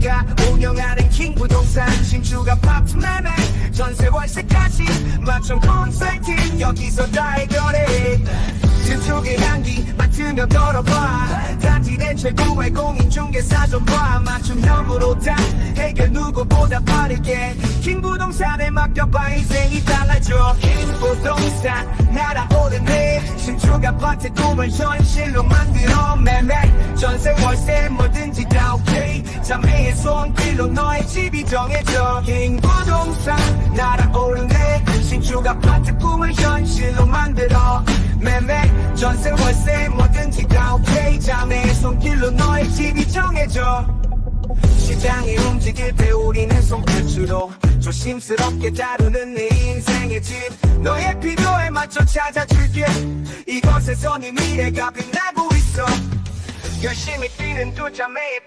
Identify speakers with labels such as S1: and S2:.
S1: 내가 운영하는 킹 부동산 신축 아파트 매매 전세 월세까지 맞춤 컨설팅 여기서 다 해결해 신축의 향기 맡으며 걸어봐. 단지된 최고의 공인중개사 좀봐 맞춤형으로 다 해결 누구보다 빠르게. 킹 부동산에 맡겨봐 인생이 달라져. 킹 부동산 날아오르네. 신축 아파트 꿈을 현실로 만들어 매매 전세 월세 손길로 너의 집이 정해져 킹부동산 날아오르네 신축 아파트 꿈을 현실로 만들어 매매 전세 월세 뭐든지 다 오케이. 자매의 손길로 너의 집이 정해져. 시장이 움직일 때 우리는 손끝으로 조심스럽게 다루는 내 인생의 집. 너의 필요에 맞춰 찾아줄게. 이곳에서 네 미래가 빛나고 있어. 열심히 뛰는 두 자매의